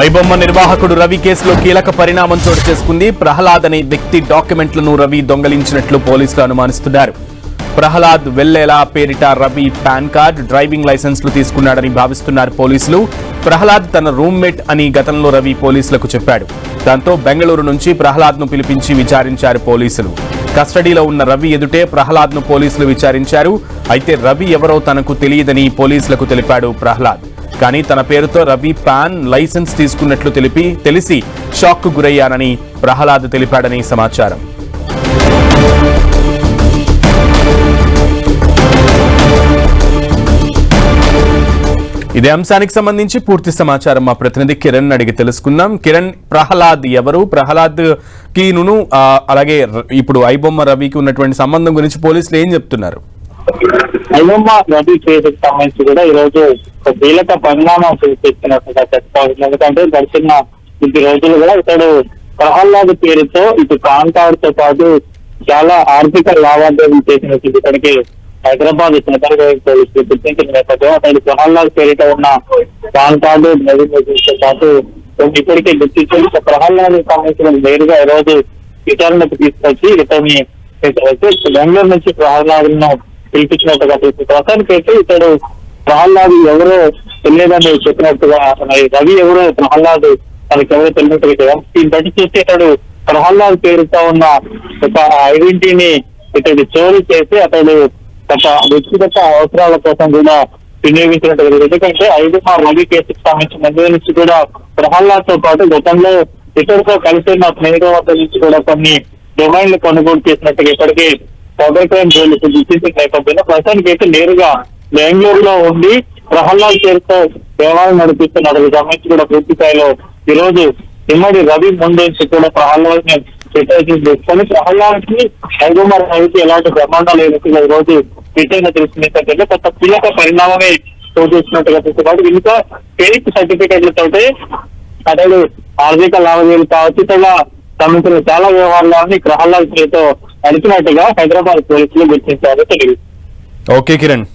ఐబొమ్మ నిర్వాహకుడు రవి కేసులో కీలక పరిణామం చోటు చేసుకుంది. ప్రహ్లాద్ అనే వ్యక్తి డాక్యుమెంట్లను రవి దొంగలించినట్లు పోలీసులు అనుమానిస్తున్నారు. ప్రహ్లాద్ వెల్లెలా పేరిట రవి పాన్ కార్డ్ డ్రైవింగ్ లైసెన్స్లు తీసుకున్నాడని భావిస్తున్నారు పోలీసులు. ప్రహ్లాద్ తన రూమ్మేట్ అని గతంలో రవి పోలీసులకు చెప్పాడు. దాంతో బెంగళూరు నుంచి ప్రహ్లాద్ను పిలిపించి విచారించారు పోలీసులు. కస్టడీలో ఉన్న రవి ఎదుటే ప్రహ్లాద్ను పోలీసులు విచారించారు. అయితే రవి ఎవరో తనకు తెలియదని పోలీసులకు తెలిపాడు ప్రహ్లాద్. కానీ తన పేరుతో రవి పాన్ లైసెన్స్ తీసుకున్నట్లు తెలిపి తెలిసి షాక్కు గురయ్యానని ప్రహ్లాద్ తెలిపాడని సమాచారం. ఇదే అంశానికి సంబంధించి పూర్తి సమాచారం మా ప్రతినిధి కిరణ్ అడిగి తెలుసుకుందాం. కిరణ్ ప్రహ్లాద్ ఎవరు? ప్రహ్లాద్కి నును అలాగే ఇప్పుడు ఐబొమ్మ రవికి ఉన్నటువంటి సంబంధం గురించి పోలీసులు ఏం చెప్తున్నారు? అయ్యమ్మ రవి కేసుకు సంబంధించి కూడా ఈ రోజు కీలక పరిణామం తెచ్చినట్టుగా చెప్పుకోవాలి. ఎందుకంటే గడిచిన కొద్ది రోజులుగా ఇతడు ప్రహ్లాద్ పేరుతో ఇటు కాంటాడ్తో పాటు చాలా ఆర్థిక లావాదేవీలు చేసినట్టు ఇతనికి హైదరాబాద్ సెంట్రల్ పోలీసులు గుర్తించిన నేపథ్యం అతని ప్రహ్లాద్ పేరిట ఉన్న పాన్ కార్డు తో పాటు ఇప్పటికే గుర్తించి ప్రహ్లాద్ సంబంధించిన నేరుగా ఈ రోజు విచారణకు తీసుకొచ్చి ఇతని బెంగళూరు నుంచి ప్రహ్లాద్ను పిలిపించినట్టుగా తెలిసింది ప్రస్తుతానికి ఇతడు ప్రహ్లాద్ ఎవరో తెలియదని చెప్పినట్టుగా రవి ఎవరో ప్రహ్లాద్ తనకి ఎవరో తెలియనట్టుగా చెప్పారు. దీన్ని బట్టి చూస్తే ఇతడు ప్రహ్లాద్ పేరుతో ఉన్న ఒక ఐడెంటిటీని ఇతడు చోరీ చేసి అతడు తన వ్యక్తిగత అవసరాల కోసం కూడా వినియోగించినట్టుగా ఎందుకంటే ఐదు మా రవి కేసుకు సంబంధించిన ముందు నుంచి కూడా ప్రహ్లాద్తో పాటు గతంలో ఇతరుతో కలిసి మా స్నేహితుల వద్ద నుంచి కూడా కొన్ని డొమైన్లు కొనుగోలు చేసినట్టుగా ఇప్పటికీ సైబర్ క్రైమ్ పోలీసులు గుర్తించిన నేపథ్యంలో ప్రస్తుతానికి అయితే నేరుగా బెంగళూరులో ఉండి ప్రహ్లాద్ పేరుతో వ్యవహారం నడిపిస్తున్నారు దీనికి సంబంధించి కూడా పూర్తి స్థాయిలో ఈ రోజు ఇమ్మడి రవి ముందు కూడా ప్రహ్లాద్ని సిట్యుయేషన్ చేసుకొని ప్రహ్లాద్కి హైదరాబాద్ రవికి ఎలాంటి ప్రమాణాలు లేనట్టుగా ఈ రోజు విషయంగా తెలిసిన కొత్త కీలక పరిణామమే చూపిస్తున్నట్టుగా చూస్తున్నారు ఇంకా పేరిక్ సర్టిఫికెట్లతోటి అతడు ఆర్థిక లావాదేవీలు కావచ్చు ఇతర సంబంధించిన చాలా వ్యవహారాలని ప్రహ్లాద్ పేరుతో నడిపినట్టుగా హైదరాబాద్ పోలీసులు గుర్తించారు తెలియదు. ఓకే కిరణ్.